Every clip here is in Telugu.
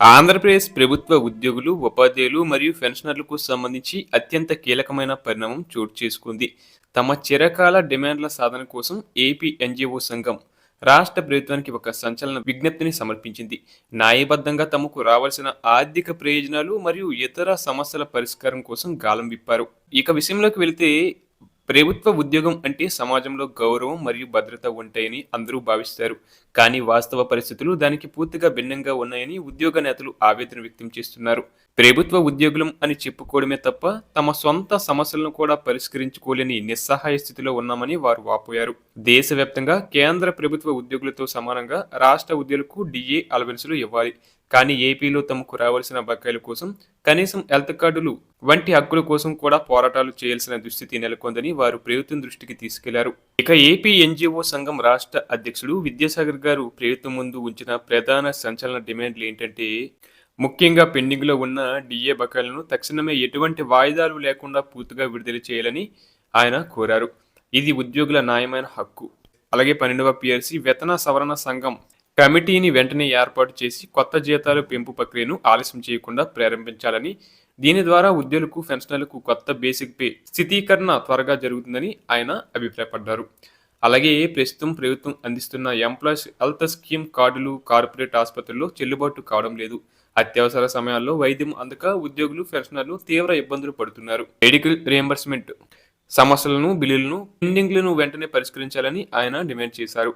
ఆంధ్రప్రదేశ్ ప్రభుత్వ ఉద్యోగులు ఉపాధ్యాయులు మరియు పెన్షనర్లకు సంబంధించి అత్యంత కీలకమైన పరిణామం చోటు చేసుకుంది. తమ చిరకాల డిమాండ్ల సాధన కోసం ఏపీ ఎన్జిఓ సంఘం రాష్ట్ర ప్రభుత్వానికి ఒక సంచలన విజ్ఞప్తిని సమర్పించింది. న్యాయబద్ధంగా తమకు రావాల్సిన ఆర్థిక ప్రయోజనాలు మరియు ఇతర సమస్యల పరిష్కారం కోసం గాలం విప్పారు. ఇక విషయంలోకి వెళితే ప్రభుత్వ ఉద్యోగం అంటే సమాజంలో గౌరవం మరియు భద్రత ఉంటాయని అందరూ భావిస్తారు. కానీ వాస్తవ పరిస్థితులు దానికి పూర్తిగా భిన్నంగా ఉన్నాయని ఉద్యోగ నేతలు ఆవేదన వ్యక్తం చేస్తున్నారు. ప్రభుత్వ ఉద్యోగులం అని చెప్పుకోవడమే తప్ప తమ సొంత సమస్యలను కూడా పరిష్కరించుకోలేని నిస్సహాయ స్థితిలో ఉన్నామని వారు వాపోయారు. దేశవ్యాప్తంగా కేంద్ర ప్రభుత్వ ఉద్యోగులతో సమానంగా రాష్ట్ర ఉద్యోగులకు డిఏ అలవెన్సులు ఇవ్వాలి. కానీ ఏపీలో తమకు రావాల్సిన బకాయిల కోసం కనీసం హెల్త్ కార్డులు వంటి హక్కుల కోసం కూడా పోరాటాలు చేయాల్సిన దుస్థితి నెలకొందని వారు ప్రభుత్వం దృష్టికి తీసుకెళ్ళారు. ఇక ఏపీ ఎన్జిఓ సంఘం రాష్ట్ర అధ్యక్షుడు విద్యాసాగర్ గారు ప్రభుత్వం ముందు ఉంచిన ప్రధాన సంచలన డిమాండ్లు ఏంటంటే ముఖ్యంగా పెండింగ్లో ఉన్న డిఏ బకాయిలను తక్షణమే ఎటువంటి వాయిదాలు లేకుండా పూర్తిగా విడుదల చేయాలని ఆయన కోరారు. ఇది ఉద్యోగుల న్యాయమైన హక్కు. అలాగే పన్నెండవ పిఆర్సీ వేతన సవరణ సంఘం కమిటీని వెంటనే ఏర్పాటు చేసి కొత్త జీతాలు పెంపు ప్రక్రియను ఆలస్యం చేయకుండా ప్రారంభించాలని దీని ద్వారా ఉద్యోగులకు పెన్షనర్లకు కొత్త బేసిక్ పే స్థితీకరణ త్వరగా జరుగుతుందని ఆయన అభిప్రాయపడ్డారు. అలాగే ప్రస్తుతం ప్రభుత్వం అందిస్తున్న ఎంప్లాయీస్ హెల్త్ స్కీమ్ కార్డులు కార్పొరేట్ ఆసుపత్రుల్లో చెల్లుబాటు కావడం లేదు. అత్యవసర సమయాల్లో వైద్యం అందక ఉద్యోగులు పెన్షనర్లు తీవ్ర ఇబ్బందులు పడుతున్నారు. మెడికల్ రియంబర్స్మెంట్ సమస్యలను బిల్లులను పెండింగ్లను వెంటనే పరిష్కరించాలని ఆయన డిమాండ్ చేశారు.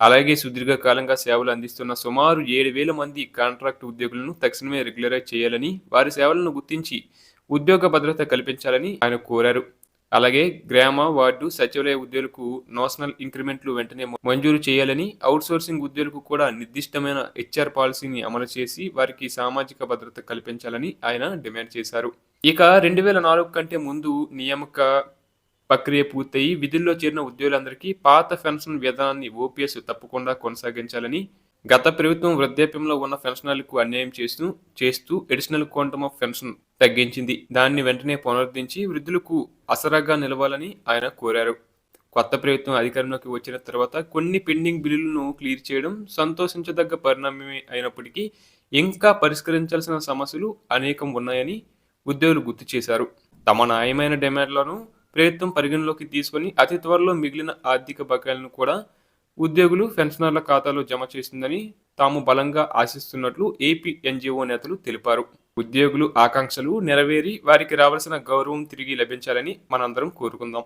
అలాగే సుదీర్ఘకాలంగా సేవలు అందిస్తున్న సుమారు ఏడు వేల మంది కాంట్రాక్ట్ ఉద్యోగులను తక్షణమే రెగ్యులరైజ్ చేయాలని వారి సేవలను గుర్తించి ఉద్యోగ భద్రత కల్పించాలని ఆయన కోరారు. అలాగే గ్రామ వార్డు సచివాలయ ఉద్యోగులకు నోషనల్ ఇంక్రిమెంట్లు వెంటనే మంజూరు చేయాలని అవుట్సోర్సింగ్ ఉద్యోగులకు కూడా నిర్దిష్టమైన హెచ్ఆర్ పాలసీని అమలు చేసి వారికి సామాజిక భద్రత కల్పించాలని ఆయన డిమాండ్ చేశారు. ఇక రెండు వేల నాలుగు కంటే ముందు నియామక ప్రక్రియ పూర్తయి విధుల్లో చేరిన ఉద్యోగులందరికీ పాత పెన్షన్ విధానాన్ని ఓపీఎస్ తప్పకుండా కొనసాగించాలని గత ప్రభుత్వం వృద్ధాప్యంలో ఉన్న పెన్షనర్లకు అన్యాయం చేస్తూ చేస్తూ ఎడిషనల్ క్వాంటమ్ ఆఫ్ పెన్షన్ తగ్గించింది. దాన్ని వెంటనే పునరుద్ధరించి వృద్ధులకు అసరాగా నిలవాలని ఆయన కోరారు. కొత్త ప్రభుత్వం అధికారంలోకి వచ్చిన తర్వాత కొన్ని పెండింగ్ బిల్లులను క్లియర్ చేయడం సంతోషించదగ్గ పరిణామమే అయినప్పటికీ ఇంకా పరిష్కరించాల్సిన సమస్యలు అనేకం ఉన్నాయని ఉద్యోగులు గుర్తు చేశారు. తమ న్యాయమైన డిమాండ్లను ప్రభుత్వం పరిగణలోకి తీసుకొని అతి త్వరలో మిగిలిన ఆర్థిక బకాయిలను కూడా ఉద్యోగులు పెన్షనర్ల ఖాతాలో జమ చేసిందని తాము బలంగా ఆశిస్తున్నట్లు ఏపీ ఎన్జిఓ నేతలు తెలిపారు. ఉద్యోగులు ఆకాంక్షలు నెరవేరి వారికి రావాల్సిన గౌరవం తిరిగి లభించాలని మనందరం కోరుకుందాం.